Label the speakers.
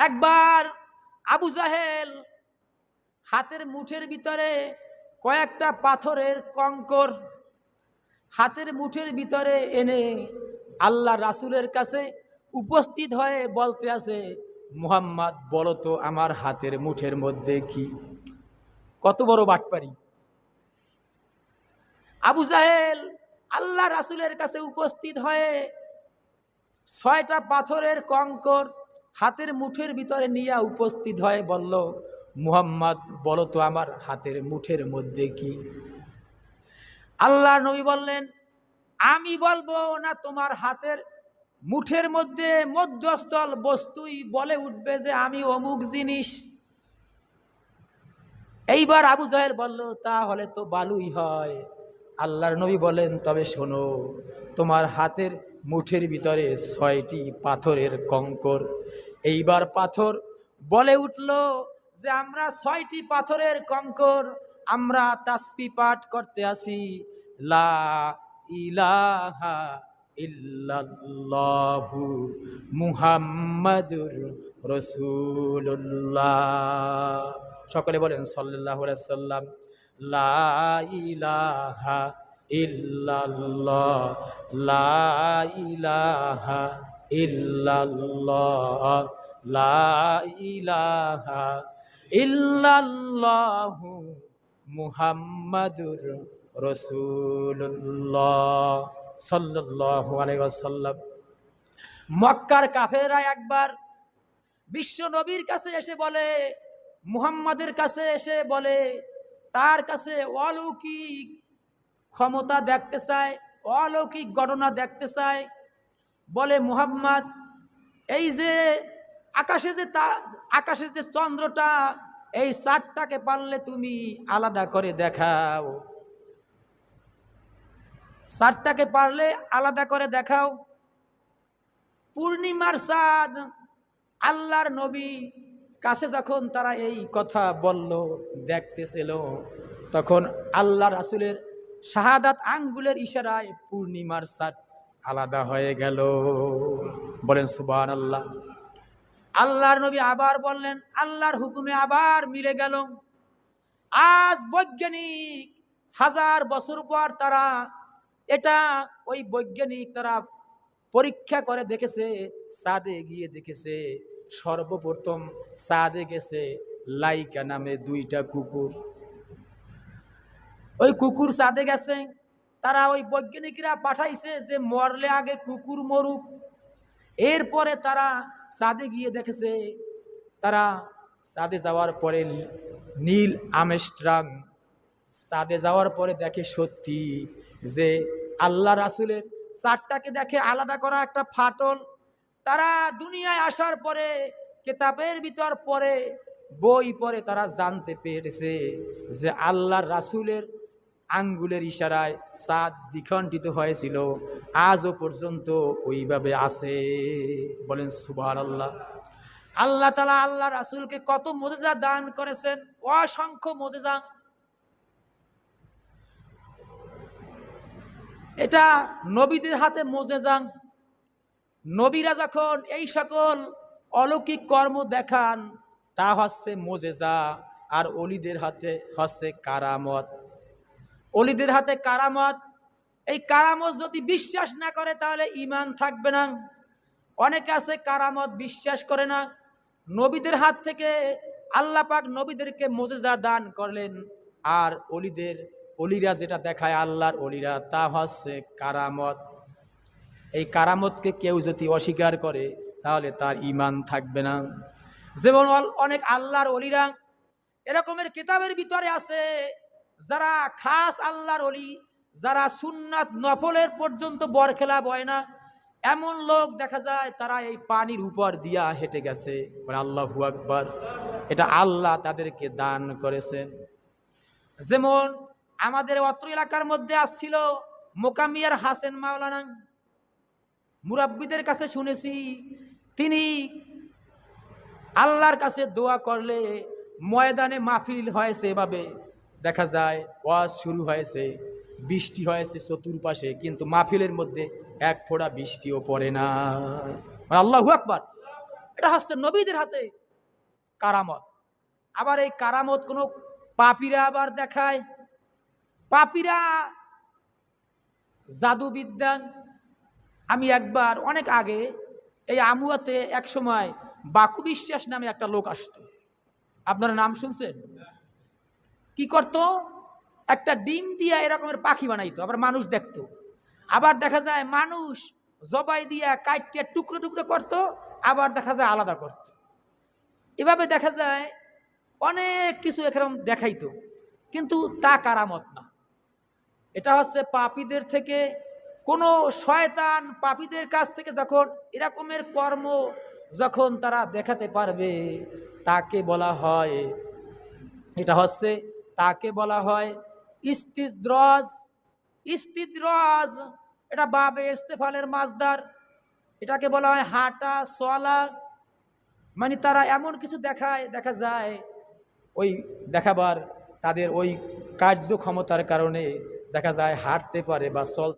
Speaker 1: একবার আবু জাহেল হাতের মুঠের ভিতরে কয়েকটা পাথরের কঙ্কর হাতের মুঠের ভিতরে এনে আল্লাহ রাসুলের কাছে উপস্থিত হয়ে বলতে আছে, মুহাম্মদ, বলো তো আমার হাতের মুঠের মধ্যে কি? কত বড় বাটপারি। আবু জাহেল আল্লাহ রাসুলের কাছে উপস্থিত হয়ে ছয়টা পাথরের কঙ্কর হাতের মুঠের ভিতরে নিয়ে উপস্থিত হয়ে, বলল, মুহাম্মদ, বলো তো আমার হাতের মুঠের মধ্যে কি? আল্লাহ নবী বললেন, আমি বলব না তোমার হাতের মুঠের মধ্যে মধ্যস্থল বস্তুই বলে উঠবে যে আমি অমুক জিনিস। এইবার আবু জাহেল বলল, তাহলে তো বালুই হয়। আল্লাহর নবী বলেন তবে শোনো, তোমার হাতের মুঠের ভিতরে ছয়টি পাথরের কঙ্কর এইবার পাথর বলে উঠল যে আমরা ছয়টি পাথরের কঙ্কর, আমরা তাসপি পাঠ করতে আসি। লা ইলাহা ইল্লাল্লাহু মুহাম্মাদুর রসুল্লাহ সকলে বলেন সাল্লাহ সাল্লাম, লা ইলাহা ইল্লাল্লাহ, লা ইলাহা ইল্লাল্লাহ, লা ইলাহা ইল্লাল্লাহু মুহাম্মাদুর রসুল্লাহ সাল্লাল্লাহু আলাইহি ওয়াসাল্লাম। মক্কার কাফেরা একবার বিশ্ব নবীর কাছে এসে বলে, মুহাম্মাদের কাছে এসে বলে, তার কাছে অলৌকিক ক্ষমতা দেখতে চায়, অলৌকিক ঘটনা দেখতে চায়। বলে মুহাম্মদ, এই যে আকাশে যে তা, আকাশে যে চন্দ্রটা, এই চারটাকে পারলে তুমি আলাদা করে দেখাও। চারটাকে পারলে আলাদা করে দেখাও। পূর্ণিমার চাঁদ, আল্লাহর নবী কাছে যখন তারা এই কথা বলল, দেখতেছিল, তখন আল্লাহ রাসুলের শাহাদাত আঙ্গুলের ইশারায় পূর্ণিমার চাঁদ আলাদা হয়ে গেল। বলেন সুবান আল্লাহ আল্লাহর নবী আবার বললেন, আল্লাহর হুকুমে আবার মিলে গেল। আজ বৈজ্ঞানিক হাজার বছর পর তারা এটা ওই বৈজ্ঞানিক তারা পরীক্ষা করে দেখেছে, সাদে গিয়ে দেখেছে, সর্বপ্রথম সাদে গেছে লাইকা নামে দুইটা কুকুর। ওই কুকুর সাদে গেছে তারা ওই বৈজ্ঞানিকরা পাঠাইছে যে মরলে আগে কুকুর মরুক। এরপরে তারা সাদে গিয়ে দেখেছে, তারা সাদে যাওয়ার পরে নীল আমেস্ট্রাং চাঁদে যাওয়ার পরে দেখে সত্যি যে আল্লাহ রাসুলের চারটাকে দেখে আলাদা করা একটা ফাটল। তারা দুনিয়ায় আসার পরে, কেতাবের ভিতর পরে, বই পরে তারা জানতে পেরেছে যে আল্লাহর রাসুলের আঙ্গুলের ইশারায় চাঁদ দ্বিখণ্ডিত হয়েছিল। আজও পর্যন্ত ওইভাবে আছে। বলেন সুবাহ আল্লাহ আল্লাহ তালা আল্লাহ রাসুলকে কত মজেজা দান করেছেন। অসংখ্য মজেজা। এটা নবীদের হাতে মজেজা। নবীরা যখন এই সকল অলৌকিক কর্ম দেখান, তা হচ্ছে মজেজা। আর অলিদের হাতে হচ্ছে কারামত। অলিদের হাতে কারামত। এই কারামত যদি বিশ্বাস না করে, তাহলে ইমান থাকবে না। অনেকে আছে কারামত বিশ্বাস করে না। নবীদের হাত থেকে আল্লাহ পাক নবীদেরকে মজেজা দান করলেন। আর অলিদের, অলিরা যেটা দেখায় আল্লাহর অলিরা, তা হচ্ছে কারামত। এই কারামতকে কেউ যদি অস্বীকার করে, তাহলে তার ইমান থাকবে না। যেমন অনেক আল্লাহর অলিরা, এরকমের কিতাবের ভিতরে আছে যারা খাস আল্লাহর অলি যারা সুন্নাত নফলের পর্যন্ত বরখেলা বয় না, এমন লোক দেখা যায় তারা এই পানির উপর দিয়া হেঁটে গেছে। আল্লাহু আকবার। এটা আল্লাহ তাদেরকে দান করেছেন। যেমন আমাদের অত্র এলাকার মধ্যে আসছিল মোকামিয়ার হাসেন মাওলানা। মুরাব্বিদের কাছে শুনেছি, তিনি আল্লাহর কাছে দোয়া করলে ময়দানে মাহফিল হয়েছে এভাবে দেখা যায়, ওয়াজ শুরু হয়েছে, বৃষ্টি হয়েছে চতুর্পাশে, কিন্তু মাহফিলের মধ্যে এক ফোঁটা বৃষ্টিও পড়ে না। আল্লাহু আকবার। এটা হচ্ছে নবীদের হাতে কারামত। আবার এই কারামত কোনো পাপিরা আবার দেখায়। পাপিরা জাদুবিদ্যা আমি একবার, অনেক আগে, এই আমুয়াতে এক সময় বাকু বিশ্বাস নামে একটা লোক আসতো। আপনারা নাম শুনছেন? কি করত? একটা ডিম দিয়া এরকমের পাখি বানাইতো, আবার মানুষ দেখতো। আবার দেখা যায় মানুষ জবাই দিয়া কাইটিয়া টুকরো টুকরো করত, আবার দেখা যায় আলাদা করত। এভাবে দেখা যায় অনেক কিছু এরকম দেখাইতো, কিন্তু তা কারামত না। এটা হচ্ছে পাপীদের থেকে, কোনো শয়তান পাপীদের কাছ থেকে যখন এরকমের কর্ম যখন তারা দেখাতে পারবে, তাকে বলা হয়, এটা হচ্ছে তাকে বলা হয় ইস্তিদ্রজ ইস্তিদ্রজ এটা বাবে ইস্তেফালের মাজদার এটাকে বলা হয় হাঁটা সলা মানে তারা এমন কিছু দেখায়, দেখা যায়, ওই দেখাবার তাদের ওই কার্যক্ষমতার কারণে দেখা যায় হাঁটতে পারে বা চল